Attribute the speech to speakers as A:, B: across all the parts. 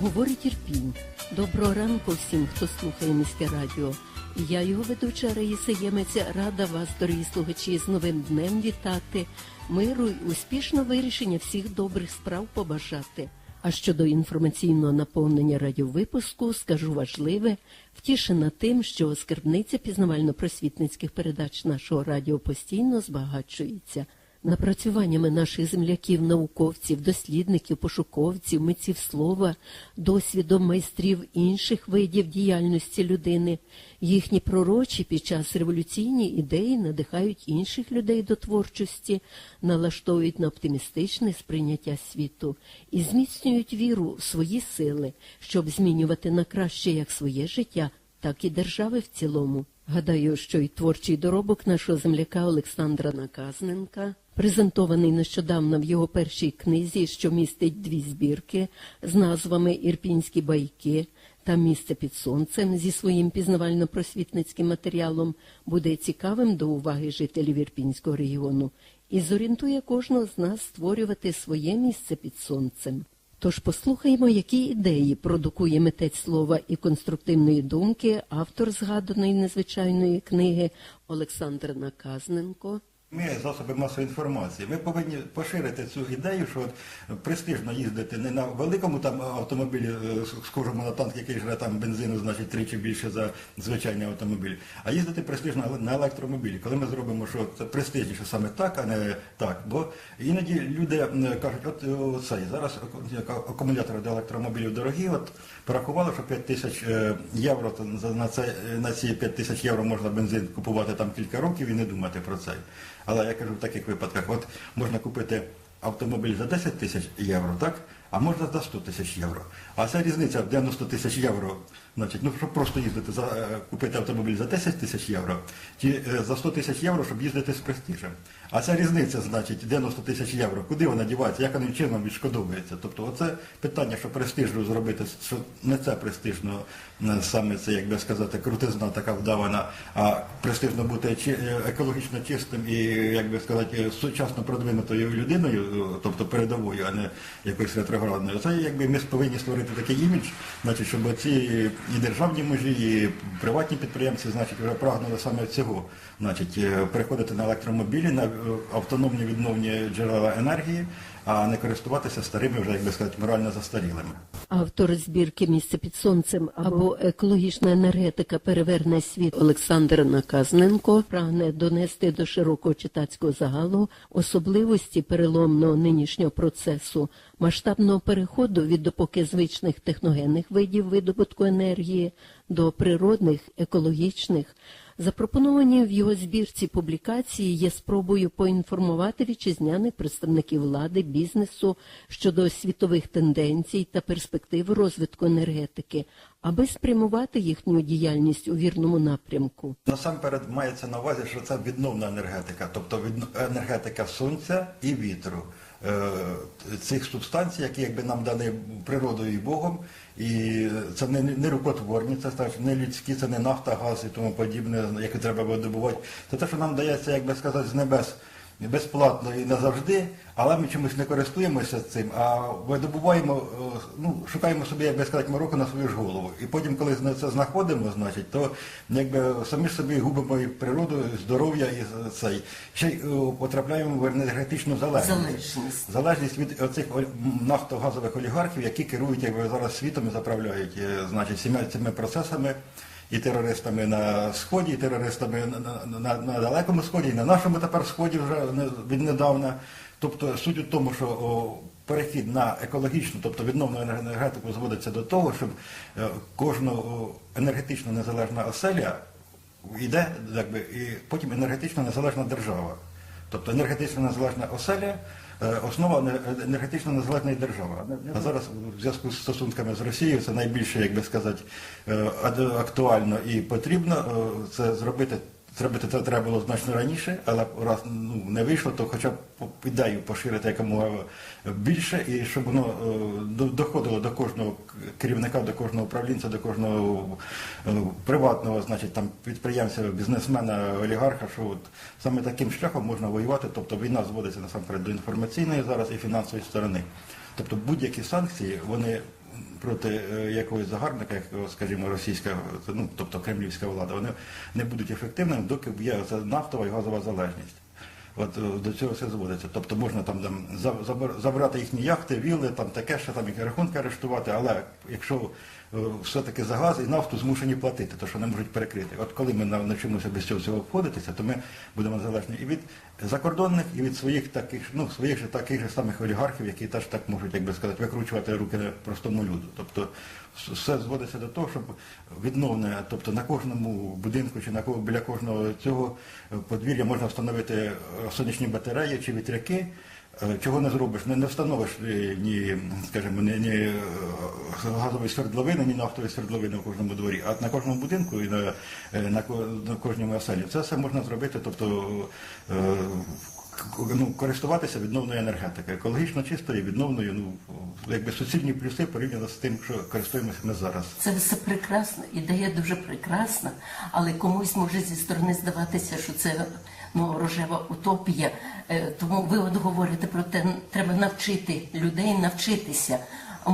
A: Говорить Ірпінь. Доброго ранку всім, хто слухає міське радіо. Я, його ведуча Раїса Ємеця, рада вас, дорогі слухачі, з новим днем вітати, миру й успішного вирішення всіх добрих справ побажати. А щодо інформаційного наповнення радіовипуску, скажу важливе, втішена тим, що скарбниця пізнавально-просвітницьких передач нашого радіо постійно збагачується. Напрацюваннями наших земляків, науковців, дослідників, пошуковців, митців слова, досвідом майстрів інших видів діяльності людини, їхні пророчі під час революційні ідеї надихають інших людей до творчості, налаштовують на оптимістичне сприйняття світу і зміцнюють віру в свої сили, щоб змінювати на краще як своє життя, так і держави в цілому. Гадаю, що й творчий доробок нашого земляка Олександра Наказненка, презентований нещодавно в його першій книзі, що містить дві збірки з назвами Ірпінські байки та Місце під сонцем зі своїм пізнавально-просвітницьким матеріалом, буде цікавим до уваги жителів Ірпінського регіону і зорієнтує кожного з нас створювати своє місце під сонцем. Тож послухаємо, які ідеї продукує митець слова і конструктивної думки автор згаданої незвичайної книги Олександр Наказненко.
B: Ми засоби масової інформації. Ми повинні поширити цю ідею, що от престижно їздити не на великому там автомобілі, е, схожому на танк, який жре там бензину, значить тричі більше за звичайний автомобіль, а їздити престижно на електромобілі. Коли ми зробимо, що це престижніше саме так, а не так. Бо іноді люди кажуть, от о, цей зараз акумулятори до електромобілів дорогі, от порахували, що 5 тисяч е, євро на це на ці 5 тисяч євро можна бензин купувати там кілька років і не думати про це. Але я кажу в таких випадках, от можна купити автомобіль за 10 тисяч євро, так? А можна за 100 тисяч євро. А ця різниця в 90 тисяч євро, значить, ну щоб просто їздити за е, купити автомобіль за 10 тисяч євро, чи е, за 100 тисяч євро, щоб їздити з престижем. А ця різниця, значить, 90 тисяч євро, куди вона дівається, як вона чином відшкодовується? Тобто, оце питання, що престижно зробити, що не це престижно, е, саме це, як би сказати, крутизна така вдавана, а престижно бути екологічно чистим і, як би сказати, сучасно продвинутою людиною, тобто передовою, а не якоюсь ретроградною. Це якби ми повинні створити такий імідж, значить, щоб ці і державні мужі, і приватні підприємці, значить, вже прагнули саме цього, значить, е, переходити на електромобілі, на е, автономні відновні джерела енергії, а не користуватися старими, вже як би сказати, морально застарілими.
A: Автор збірки Місце під сонцем або екологічна енергетика переверне світ Олександр Наказненко прагне донести до широкого читацького загалу особливості переломного нинішнього процесу, масштабного переходу від допоки звичних техногенних видів видобутку енергії до природних, екологічних. Запропоновані в його збірці публікації є спробою поінформувати вітчизняних представників влади, бізнесу щодо світових тенденцій та перспектив розвитку енергетики, аби спрямувати їхню діяльність у вірному напрямку.
B: Насамперед мається на увазі, що це відновна енергетика, тобто енергетика сонця і вітру. Е, Цих субстанцій, які якби нам дані природою і Богом, і це не, не рукотворні, це так, не людські, це не нафта, газ і тому подібне, яке треба видобувати. Це те, що нам дається, як би сказати, з небес безплатно і назавжди, але ми чомусь не користуємося цим, а видобуваємо, е, ну, шукаємо собі, як би сказати, мороку на свою ж голову. І потім, коли це знаходимо, значить, то якби самі ж собі губимо і природу, і здоров'я і цей. Ще й е, потрапляємо в енергетичну залежність.
A: Залежність.
B: Залежність від оцих нафтогазових олігархів, які керують якби, зараз світом і заправляють е, значить, всіма цими процесами. І терористами на сході, і терористами на, на, на, далекому сході, і на нашому тепер сході вже не- віднедавна. Тобто суть у тому, що о, перехід на екологічну, тобто відновну енергетику зводиться до того, щоб е, кожна енергетично незалежна оселя йде, якби, і потім енергетично незалежна держава. Тобто енергетично незалежна оселя, основа не- енергетично незалежної держави. А зараз у зв'язку з стосунками з Росією це найбільше, як би сказати, е, актуально і потрібно е, це зробити. Зробити це треба було значно раніше, але раз ну, не вийшло, то хоча б ідею поширити якомога більше, і щоб воно е, доходило до кожного керівника, до кожного управлінця, до кожного е, приватного, значить, там підприємця, бізнесмена, олігарха, що от саме таким шляхом можна воювати. Тобто війна зводиться насамперед до інформаційної зараз і фінансової сторони. Тобто будь-які санкції вони проти е, якогось загарбника, як, скажімо, російська, ну, тобто кремлівська влада, вони не будуть ефективними, доки є нафтова і газова залежність. От е, до цього все зводиться. Тобто можна там, там забрати їхні яхти, вілли, там таке, ще там які рахунки арештувати, але якщо все-таки за газ і нафту змушені платити, то що не можуть перекрити. От коли ми навчимося без цього всього обходитися, то ми будемо залежні і від закордонних, і від своїх таких, ну, своїх же таких же самих олігархів, які теж так можуть, як би сказати, викручувати руки простому люду. Тобто все зводиться до того, щоб відновлення, тобто на кожному будинку чи на ко- біля кожного цього е, подвір'я можна встановити е, сонячні батареї чи вітряки. Е, Чого не зробиш? Не, не встановиш е, ні, скажімо, ні, ні е, газової свердловини, ні нафтової свердловини в кожному дворі, а на кожному будинку і на, на, на кожному оселі. Це все можна зробити, тобто ну, користуватися відновною енергетикою, екологічно чистою, відновною, ну якби суцільні плюси порівняно з тим, що користуємося ми зараз.
A: Це все прекрасно, ідея дуже прекрасна, але комусь може зі сторони здаватися, що це ну, рожева утопія. Е, Тому ви от говорите про те, треба навчити людей навчитися.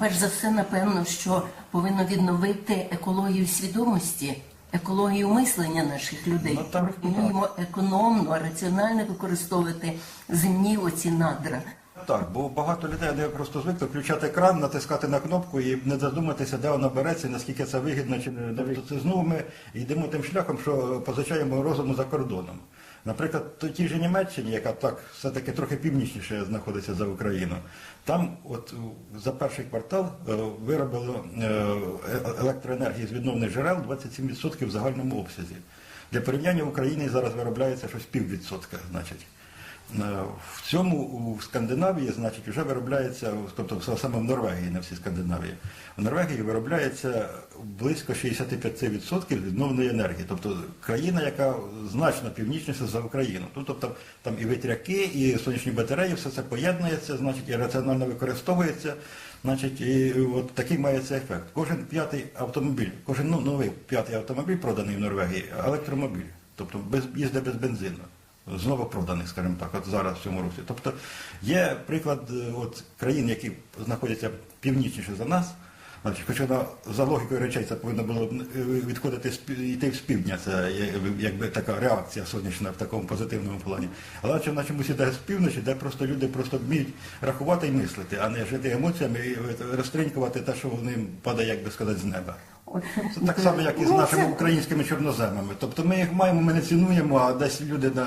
A: Перш за все, напевно, що повинно відновити екологію свідомості, екологію мислення наших людей.
B: Ну, так,
A: Вміємо економно, раціонально використовувати земні оці надра.
B: Так, бо багато людей де просто звикли включати кран, натискати на кнопку і не задуматися, де вона береться, наскільки це вигідно чи не тобто це знову ми йдемо тим шляхом, що позичаємо розуму за кордоном. Наприклад, тій же Німеччині, яка так все-таки трохи північніше знаходиться за Україну, там от е, за перший квартал е, виробило е- електроенергії з відновних джерел 27% в загальному обсязі. Для порівняння в Україні зараз виробляється щось піввідсотка, значить. Е, В цьому у Скандинавії, значить, вже виробляється, тобто саме в Норвегії, не всі Скандинавії. В Норвегії виробляється близько 65% відновленої енергії. Тобто країна, яка значно північніша за Україну. Ну, тобто там і вітряки, і сонячні батареї, все це поєднується, значить, і раціонально використовується. Значить, і от такий має ефект. Кожен п'ятий автомобіль, кожен ну, новий п'ятий автомобіль проданий в Норвегії, електромобіль, тобто без, їздить без бензину знову проданих, скажімо так, от зараз в цьому році. Тобто є приклад е, от, країн, які знаходяться північніше за нас. Значить, хоча на, за логікою речей це повинно було е, відходити йти з півдня, це якби така реакція сонячна в такому позитивному плані. Але чи вона чомусь іде з півночі, де просто люди просто вміють рахувати і мислити, а не жити емоціями і е, розтринькувати те, що вони падає, як би сказати, з неба. Це так само, як і з
A: Ну,
B: нашими
A: це-
B: українськими чорноземами. Тобто ми їх маємо, ми не цінуємо, а десь люди на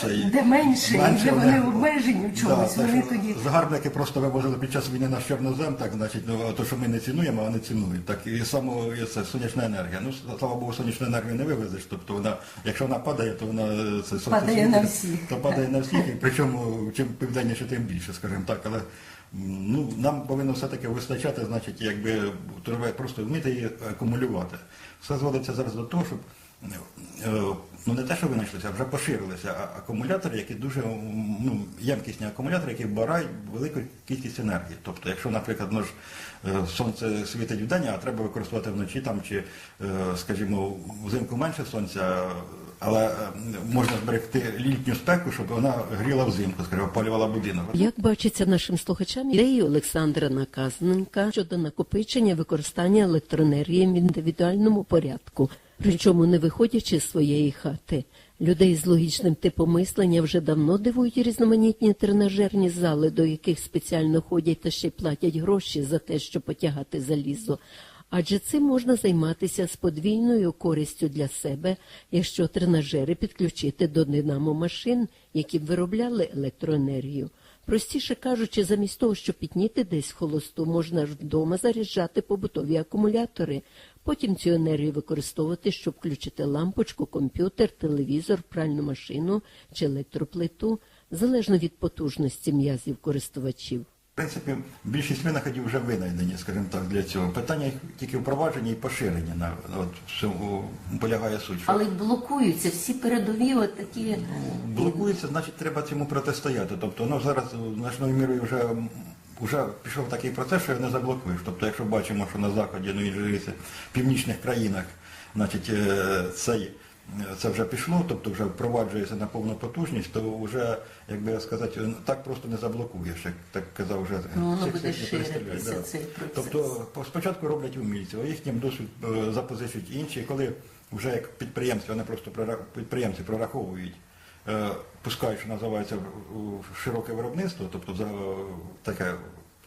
B: цей
A: Де менше, де вони обмежені в чомусь,
B: так
A: вони тоді-
B: загарбники просто вивозили під час війни наш чорнозем, так значить, ну то, що ми не цінуємо, а вони цінують. Так і само це сонячна енергія. Ну слава Богу, сонячну енергію не вивезеш. Тобто вона, якщо вона падає, то вона е, це сонце
A: Падає
B: світить,
A: на всіх.
B: То падає на всіх, і причому чим південніше, тим більше, скажімо так. Але ну нам повинно все-таки вистачати, значить, якби треба просто вміти її акумулювати. Все зводиться зараз до того, щоб е, ну не те, що винайшлися, вже поширилися акумулятори, які дуже ну, ємкісні акумулятори, які вбирають велику кількість енергії. Тобто, якщо, наприклад, ну, ж, е, сонце світить вдень, а треба використовувати вночі там чи, е, скажімо, взимку менше сонця, але е, можна зберегти літню спеку, щоб вона гріла взимку, скажімо, опалювала будинок.
A: Як бачиться нашим слухачам ідеї Олександра Наказненка щодо накопичення використання електроенергії в індивідуальному порядку, причому не виходячи з своєї хати. Людей з логічним типом мислення вже давно дивують різноманітні тренажерні зали, до яких спеціально ходять та ще й платять гроші за те, щоб потягати залізо. Адже цим можна займатися з подвійною користю для себе, якщо тренажери підключити до динамо машин, які б виробляли електроенергію. Простіше кажучи, замість того, щоб підніти десь холосту, можна ж вдома заряджати побутові акумулятори, потім цю енергію використовувати, щоб включити лампочку, комп'ютер, телевізор, пральну машину чи електроплиту, залежно від потужності м'язів користувачів.
B: В принципі, більшість винаходів вже винайдені, скажімо так, для цього. Питання тільки впровадження і поширення на от в цьому полягає суть.
A: Але блокуються всі передові от такі.
B: блокується, значить треба цьому протистояти. Тобто воно зараз значною мірою вже, вже пішов такий процес, що його не заблокуєш. Тобто, якщо бачимо, що на заході, ну і в північних країнах, значить, е, цей це вже пішло, тобто вже впроваджується на повну потужність, то вже, як би сказати, так просто не заблокуєш, як так казав вже
A: Ну, воно
B: всіх
A: буде ширитися,
B: представляють,
A: цей процес.
B: Тобто по- спочатку роблять умільці, а їхнім досвід е, запозичують інші, коли вже як підприємці, вони просто підприємці прораховують, е, пускають, що називається широке виробництво, тобто за таке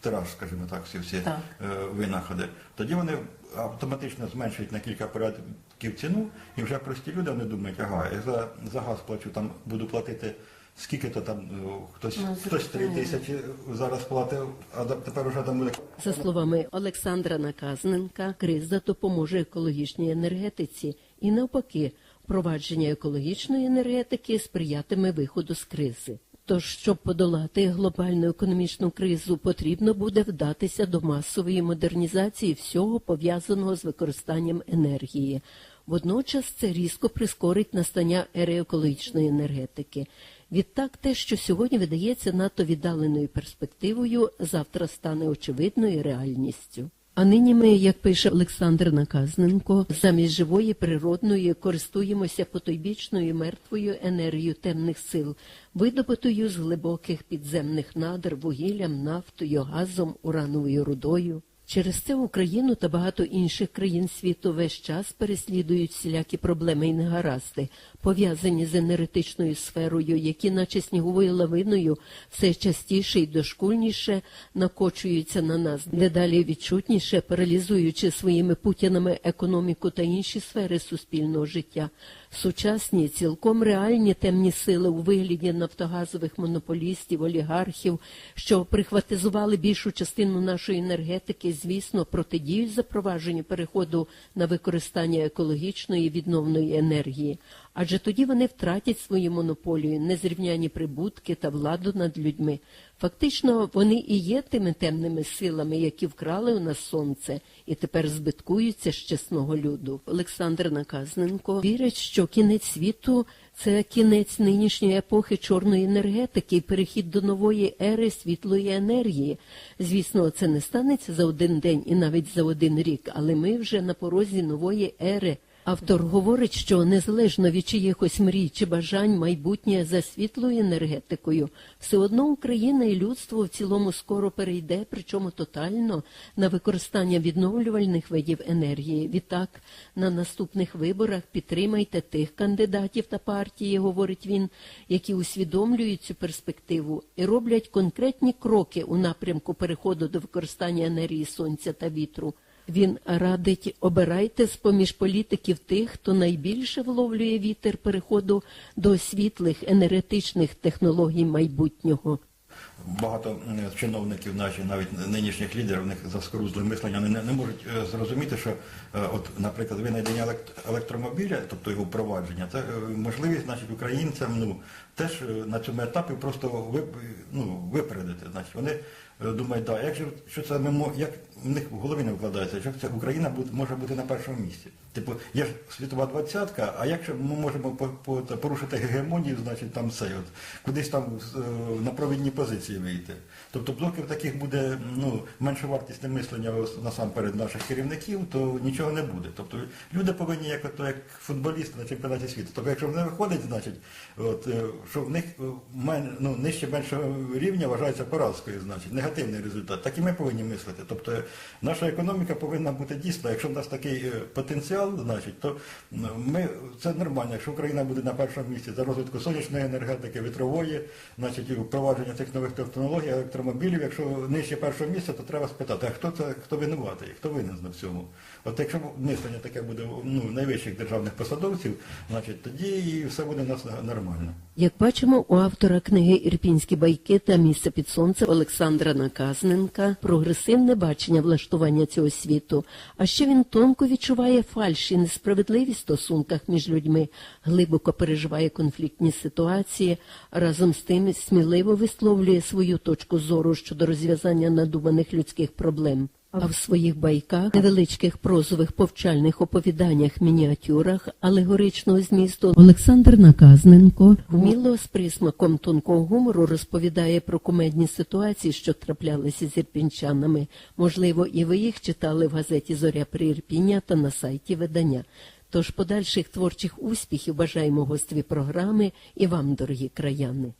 B: тираж, скажімо так, всі всі
A: Так.
B: е, винаходи, тоді вони автоматично зменшують на кілька порядків ціну, і вже прості люди вони думають, ага, я за, за газ плачу, там буду платити. Скільки то там ну, хтось
A: Ну,
B: хтось три тисячі зараз платив, а да- тепер вже там буде
A: За словами Олександра Наказненка, криза допоможе екологічній енергетиці і навпаки, впровадження екологічної енергетики сприятиме виходу з кризи. Тож, щоб подолати глобальну економічну кризу, потрібно буде вдатися до масової модернізації всього пов'язаного з використанням енергії. Водночас це різко прискорить настання ери екологічної енергетики. Відтак, те, що сьогодні видається надто віддаленою перспективою, завтра стане очевидною реальністю. А нині ми, як пише Олександр Наказненко, замість живої природної користуємося потойбічною мертвою енергією темних сил, видобутою з глибоких підземних надр, вугіллям, нафтою, газом, урановою рудою. Через це Україну та багато інших країн світу весь час переслідують всілякі проблеми і негаразди, пов'язані з енергетичною сферою, які, наче сніговою лавиною, все частіше і дошкульніше накочуються на нас, дедалі відчутніше, паралізуючи своїми путянами економіку та інші сфери суспільного життя. Сучасні, цілком реальні темні сили у вигляді нафтогазових монополістів, олігархів, що прихватизували більшу частину нашої енергетики, звісно, протидіють запровадженню переходу на використання екологічної відновної енергії. Адже тоді вони втратять свою монополію, незрівняні прибутки та владу над людьми. Фактично, вони і є тими темними силами, які вкрали у нас сонце і тепер збиткуються з чесного люду. Олександр Наказненко вірить, що кінець світу це кінець нинішньої епохи чорної енергетики і перехід до нової ери світлої енергії. Звісно, це не станеться за один день і навіть за один рік, але ми вже на порозі нової ери. Автор говорить, що незалежно від чиїхось мрій чи бажань майбутнє за світлою енергетикою, все одно Україна і людство в цілому скоро перейде, причому тотально, на використання відновлювальних видів енергії. Відтак, на наступних виборах підтримайте тих кандидатів та партії, говорить він, які усвідомлюють цю перспективу і роблять конкретні кроки у напрямку переходу до використання енергії сонця та вітру. Він радить обирайте з поміж політиків тих, хто найбільше вловлює вітер переходу до світлих енергетичних технологій майбутнього.
B: Багато чиновників, наші навіть нинішніх лідерів, них заскорузле мислення, не, не можуть е, зрозуміти, що, е, от, наприклад, винайдення електромобіля, тобто його впровадження, це е, можливість, значить, українцям ну, теж на цьому етапі просто вип, ну, випередити. Значить, вони думають, да, як що це як в них в голові не вкладається, як це Україна буде, може бути на першому місці. Типу, є ж світова двадцятка, а як же ми можемо по, по, порушити гегемонію, значить там це, от, кудись там на провідні позиції вийти. Тобто, доки таких буде ну, менше вартісне мислення насамперед наших керівників, то нічого не буде. Тобто люди повинні як, ото, як футболісти на чемпіонаті світу. Тобто, якщо не виходить, значить, от, е, що в них е, ну, нижче меншого рівня вважається поразкою, значить, негативний результат. Так і ми повинні мислити. Тобто наша економіка повинна бути дійсно, якщо в нас такий е, потенціал, значить, то ми це нормально. Якщо Україна буде на першому місці за розвитку сонячної енергетики, вітрової, значить впровадження цих нових електромобілів, якщо нижче першого місця, то треба спитати, а хто це хто винуватий, хто винен на всьому. От якщо мислення таке буде ну, найвищих державних посадовців, значить тоді і все буде у нас нормально.
A: Як бачимо, у автора книги Ірпінські байки та місце під сонцем Олександра Наказненка прогресивне бачення влаштування цього світу. А ще він тонко відчуває фальш і несправедливість в стосунках між людьми, глибоко переживає конфліктні ситуації, разом з тим сміливо висловлює свою точку зору щодо розв'язання надуманих людських проблем. А в своїх байках, невеличких прозових повчальних оповіданнях, мініатюрах алегоричного змісту Олександр Наказненко вміло з присмаком тонкого гумору розповідає про кумедні ситуації, що траплялися з ірпінчанами. Можливо, і ви їх читали в газеті Зоря при Ірпіня та на сайті видання. Тож подальших творчих успіхів бажаємо гостеві програми і вам, дорогі краяни.